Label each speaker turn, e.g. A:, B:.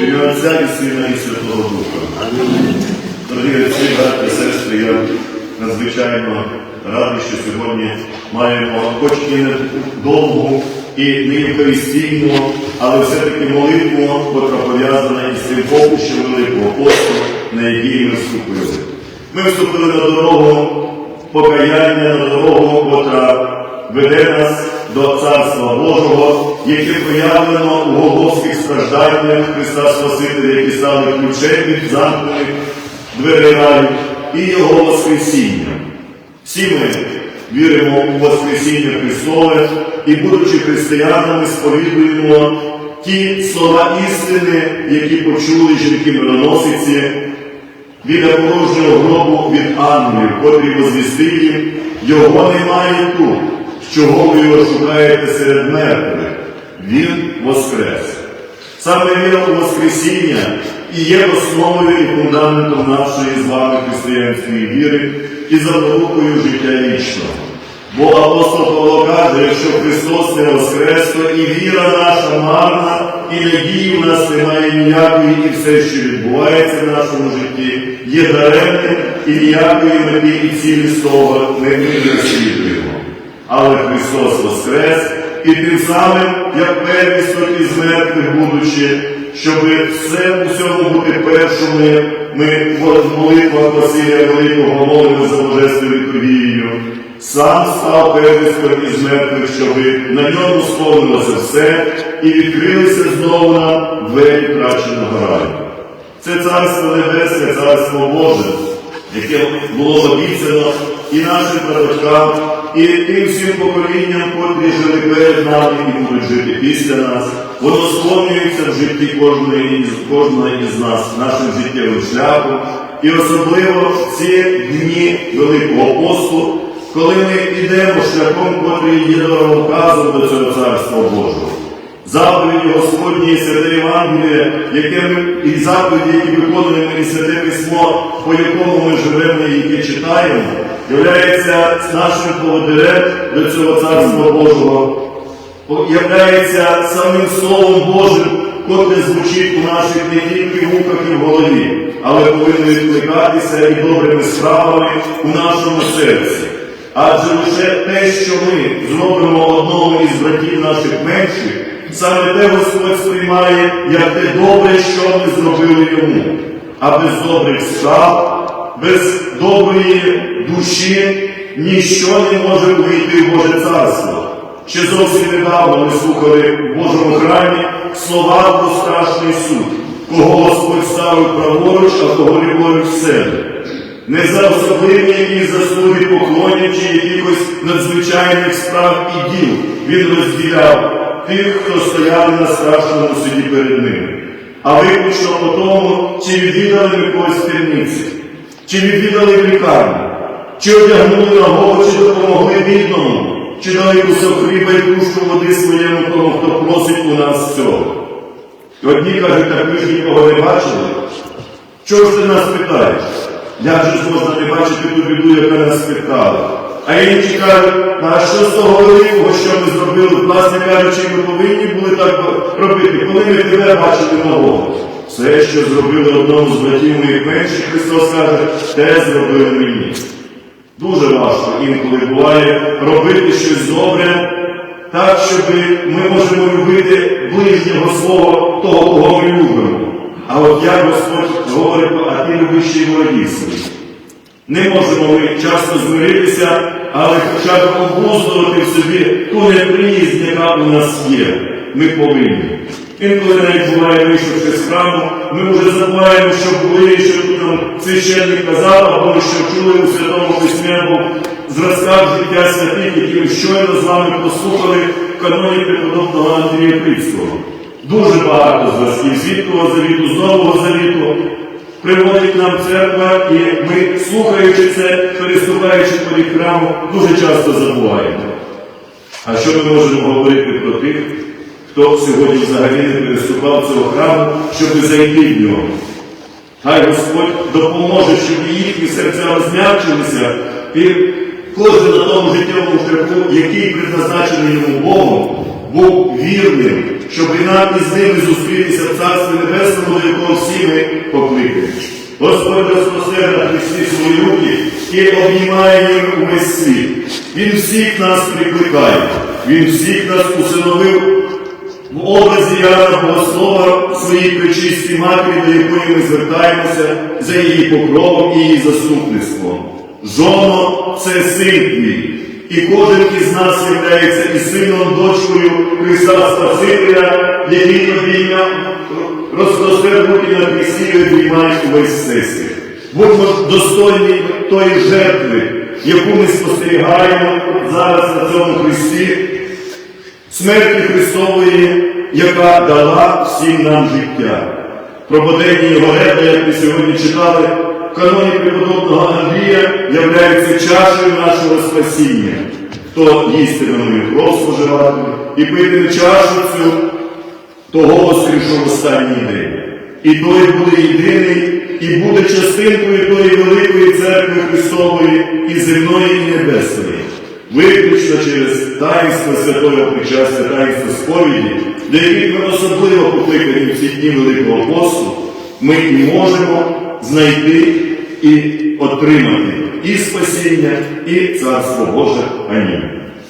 A: ім'я Отця і Сина і Святого Духа. Дорогі отці, брати сестри, я надзвичайно радий, що сьогодні маємо хоч і довгу, і не євхаристійну, але все-таки молитву, котра пов'язана із цим попущем Великого посту, на який ми вступили. Ми вступили на дорогу покаяння, на дорогу, котра веде нас до Царства Божого, яке проявлено у Голгофських стражданнях Христа Спасителя, які стали ключем від замкнених дверей і Його Воскресіння. Всі ми віримо у Воскресіння Христове і, будучи християнами, сповідуємо ті слова істини, які почули жінки-мироносиці, біля порожнього гробу від ангелів, котрі возвістив їм, його немає тут. Чого ви його шукаєте серед мертвих? Він воскрес. Саме віра у Воскресіння і є основою і фундаментом нашої з вами християнської віри і запорукою життя вічного. Бо апостол Павло каже, якщо Христос не воскрес, то і віра наша марна, і надії в нас немає ніякої, і все, що відбувається в нашому житті, є даремним, і ніякої мети і цілі ми не розслідуємо. Але Христос воскрес, і тим самим, як первісток із мертвих будучи, щоб все у всьому бути першими, ми в молитвах Василія Великого молимо за божественною повією. Сам став первістком із мертвих, щоб на ньому сповнилося все і відкрилися знову нам двері втраченого раю. Це царство небесне, царство Боже, яке було обіцяно і нашим пророкам, і тим всім поколінням, котрі жили перед нами і будуть жити після нас. Воно сповнюється в житті кожної із кожного із нас, нашим життєвим шляхом, і особливо в ці дні Великого посту, коли ми йдемо шляхом, котрий є дороговказом до цього царства Божого. Заповіді Господні і святе Євангеліє, яке ми і заповіді, які виконуємо, і святе письмо, по якому ми живемо і яке читаємо, являється нашим поводирем до цього царства Божого, являється самим Словом Божим, котре звучить у наших не тільки вухах і в голові, але повинно відкликатися і добрими справами у нашому серці. Адже лише те, що ми зробимо одному із братів наших менших, саме те Господь сприймає, як те добре, що ми зробили йому. А без добрих справ, без доброї душі ніщо не може вийти в Боже царство. Ще зовсім недавно ми слухали в Божому храмі слова про страшний суд, кого Господь ставив праворуч, а кого ліворуч себе. Не за особливі якісь заслуги поклонів чи якихось надзвичайних справ і діл він розділяв тих, хто стояли на страшному суді перед ним. А виключно по тому, чи відвідали ми когось темниці, чи відвідали в лікарні, чи одягнули на голову, чи допомогли бідному, чи дали кусок хліба і кружку води своєму тому, хто просить у нас цього. Одні кажуть, так ви ж нікого не бачили. Чого ж ти нас питаєш? Як же ж не бачити ту біду, яка нас спіткала? А інші кажуть, а що з того великого, що ми зробили? Власне кажучи, ми повинні були так робити, коли ми тебе бачили нового. Все, що зробили одному з братів моїх менших, Христос каже, те зробили мені. Дуже важко інколи буває робити щось добре, так, щоб ми можемо любити ближнього свого того, кого ми любимо. А от як Господь говорить, а ти любиш ще й ворогів. Не можемо ми часто змиритися, але хоча б обуздувати в собі ту неприязнь, яка у нас є. Ми повинні. Інколи навіть буває, вийшовши з храму, ми вже забуваємо, що були, що тут нам священник казав, або що чули у Святому Письмі, або зразках життя святих, які ми щойно з вами послухали в каноні преподобного Андрія Крицького. Дуже багато зразків Світлого Завіту, з Нового Завіту приводить нам церква, і ми, слухаючи це, переступаючи поріг храму, дуже часто забуваємо. А що ми можемо говорити про тих, хто сьогодні взагалі не переступав цього храму, щоб зайти в нього? Хай Господь допоможе, щоб їхні серця розм'ячилися, і кожен на тому життєвому шляху, який предназначений йому Богом, був вірним щоб і нам із ними зустрітися в Царстві Небесному, до якого всі ми покликані. Господь розпростер на Христі свої руки і обіймає їм увесь світ. Він всіх нас прикликає, Він всіх нас усиновив в образі Яна Богослова своїй пречистій матері, до якої ми звертаємося за її покровом і її заступництвом. Жоно це син твій, і кожен із нас являється і сином, дочкою Христа Спасителя, який обійняв, розпростер руки на Христі і обіймає увесь всесвіт. Будьмо достойні тої жертви, яку ми спостерігаємо зараз на цьому Христі, смерті Христової, яка дала всім нам життя. Про Боденні його реда, як ми сьогодні читали, в каноні преподобного Андрія являється чашею нашого спасіння. Хто їстиме кров споживатиме і питиме чашу цю, того воскресшого в останній день. І той буде єдиний, і буде частинкою тої великої церкви Христової і земної, і небесної виключно через таїнство святого причастя, таїнство сповіді, до яких ми особливо покликані в ці дні Великого посту, ми можемо знайти і отримати і спасіння, і Царство Боже. Амінь.